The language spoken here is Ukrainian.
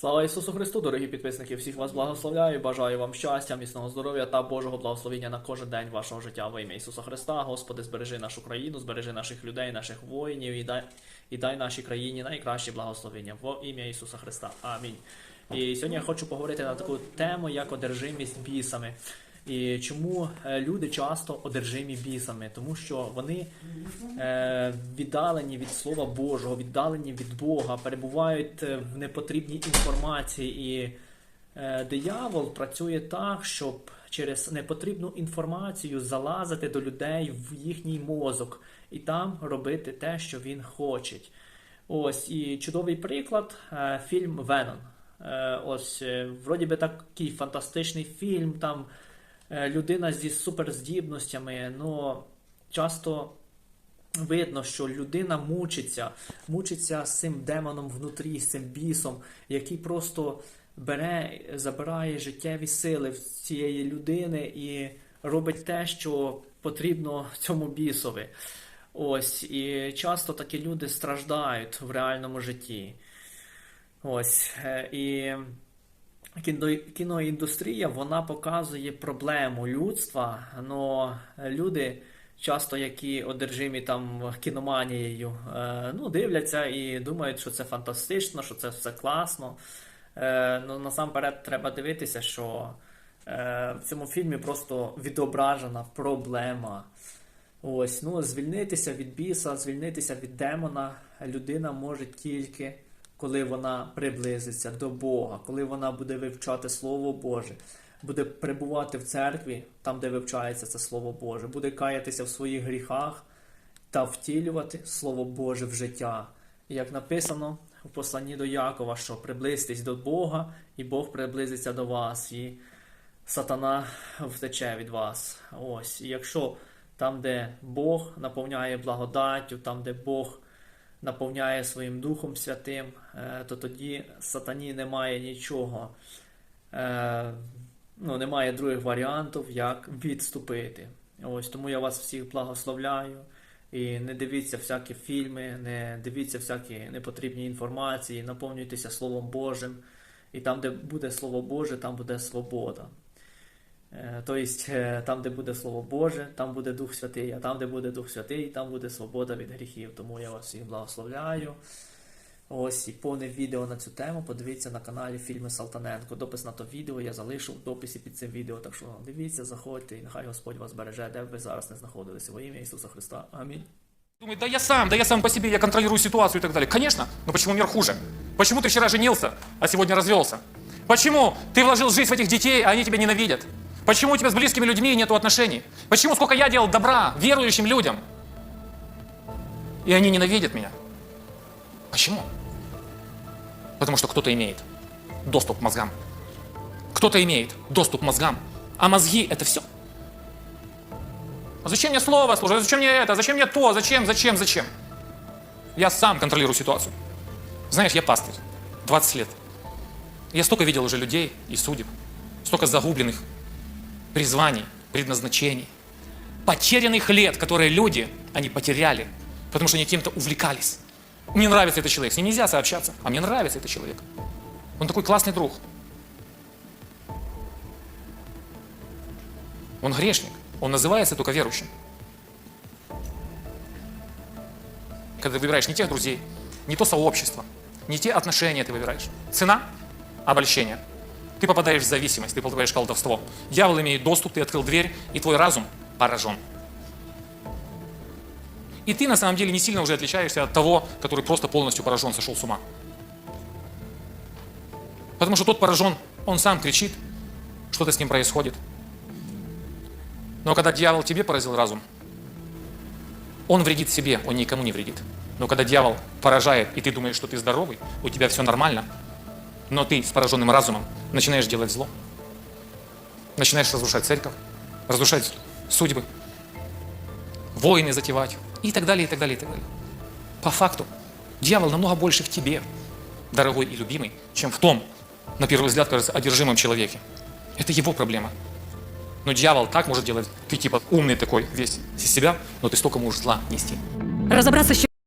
Слава Ісусу Христу, дорогі підписники! Всіх вас благословляю, бажаю вам щастя, міцного здоров'я та Божого благословення на кожен день вашого життя во ім'я Ісуса Христа. Господи, збережи нашу країну, збережи наших людей, наших воїнів і дай, і дай нашій країні найкраще благословення во ім'я Ісуса Христа. Амінь. І сьогодні я хочу поговорити на таку тему, як одержимість бісами. І чому е, люди часто одержимі бісами? Тому що вони е, віддалені від Слова Божого, віддалені від Бога, перебувають е, в непотрібній інформації. І диявол працює так, щоб через непотрібну інформацію залазити до людей в їхній мозок і там робити те, що він хоче. Ось і чудовий приклад фільм Венон. Ось, вроді би такий фантастичний фільм, там людина зі суперздібностями, але часто видно, що людина мучиться, мучиться з цим демоном внутрі, з цим бісом, який просто бере, забирає життєві сили в цієї людини і робить те, що потрібно цьому бісові. Ось, і часто такі люди страждають в реальному житті. Ось. е, І кіноіндустрія вона показує проблему людства, але люди, часто які одержимі там кіноманією, е, ну, дивляться і думають, що це фантастично, що це все класно. Е, Ну, насамперед треба дивитися, що е, в цьому фільмі просто відображена проблема. Ось, ну, звільнитися від біса, звільнитися від демона людина може тільки коли вона приблизиться до Бога, коли вона буде вивчати Слово Боже, буде перебувати в церкві, там, де вивчається це Слово Боже, буде каятися в своїх гріхах та втілювати Слово Боже в життя. І як написано в посланні до Якова, що приблизьтесь до Бога, і Бог приблизиться до вас, і сатана втече від вас. Ось. І якщо там, де Бог наповняє благодаттю, там, де Бог наповняє своїм Духом Святим, е, то тоді сатані немає нічого. Е, Ну, немає других варіантів, як відступити. Ось тому я вас всіх благословляю. І не дивіться всякі фільми, не дивіться всякі непотрібні інформації, наповнюйтеся Словом Божим. І там, де буде Слово Боже, там буде свобода. Е, Тобто, е, там, де буде Слово Боже, там буде Дух Святий, а там, де буде Дух Святий, там буде свобода від гріхів. Тому я вас всіх благословляю. Ось і повне відео на цю тему. Подивіться на каналі Фільми Салтаненко. Допис на то відео я залишу в дописі під цим відео. Так що дивіться, заходьте, і нехай Господь вас береже, де б ви зараз не знаходилися. Во ім'я Ісуса Христа. Амінь. Думает, да я сам, да я сам по себе, я контролирую ситуацию и так далее. Конечно, но почему мир хуже? Почему ты вчера женился, а сегодня развелся? Почему ты вложил жизнь в этих детей, а они тебя ненавидят? Почему у тебя с близкими людьми нет отношений? Почему сколько я делал добра верующим людям, и они ненавидят меня? Почему? Потому что кто-то имеет доступ к мозгам. Кто-то имеет доступ к мозгам. А мозги это все. А зачем мне слово служить? А Зачем мне это? Зачем мне то? Зачем? Зачем? Зачем? Я сам контролирую ситуацию. Знаешь, я пастырь. 20 лет. Я столько видел уже людей и судеб. Столько загубленных призваний, предназначений. Потерянных лет, которые люди, они потеряли. Потому что они кем-то увлекались. Мне нравится этот человек. С ним нельзя сообщаться. А мне нравится этот человек. Он такой классный друг. Он грешник. Он называется только верующим. Когда ты выбираешь не тех друзей, не то сообщество, не те отношения ты выбираешь. Цена – обольщение. Ты попадаешь в зависимость, ты попадаешь в колдовство. Дьявол имеет доступ, ты открыл дверь, и твой разум поражен. И ты на самом деле не сильно уже отличаешься от того, который просто полностью поражен, сошел с ума. Потому что тот поражен, он сам кричит, что-то с ним происходит. Но когда дьявол тебе поразил разум, он вредит себе, он никому не вредит. Но когда дьявол поражает, и ты думаешь, что ты здоровый, у тебя все нормально, но ты с пораженным разумом начинаешь делать зло, начинаешь разрушать церковь, разрушать судьбы, войны затевать и так далее, и так далее, и так далее. По факту, дьявол намного больше в тебе, дорогой и любимый, чем в том, на первый взгляд, кажется, одержимом человеке. Это его проблема. Но дьявол так может делать. Ты типа умный такой, весь из себя, но ты столько можешь зла нести. Разобраться, с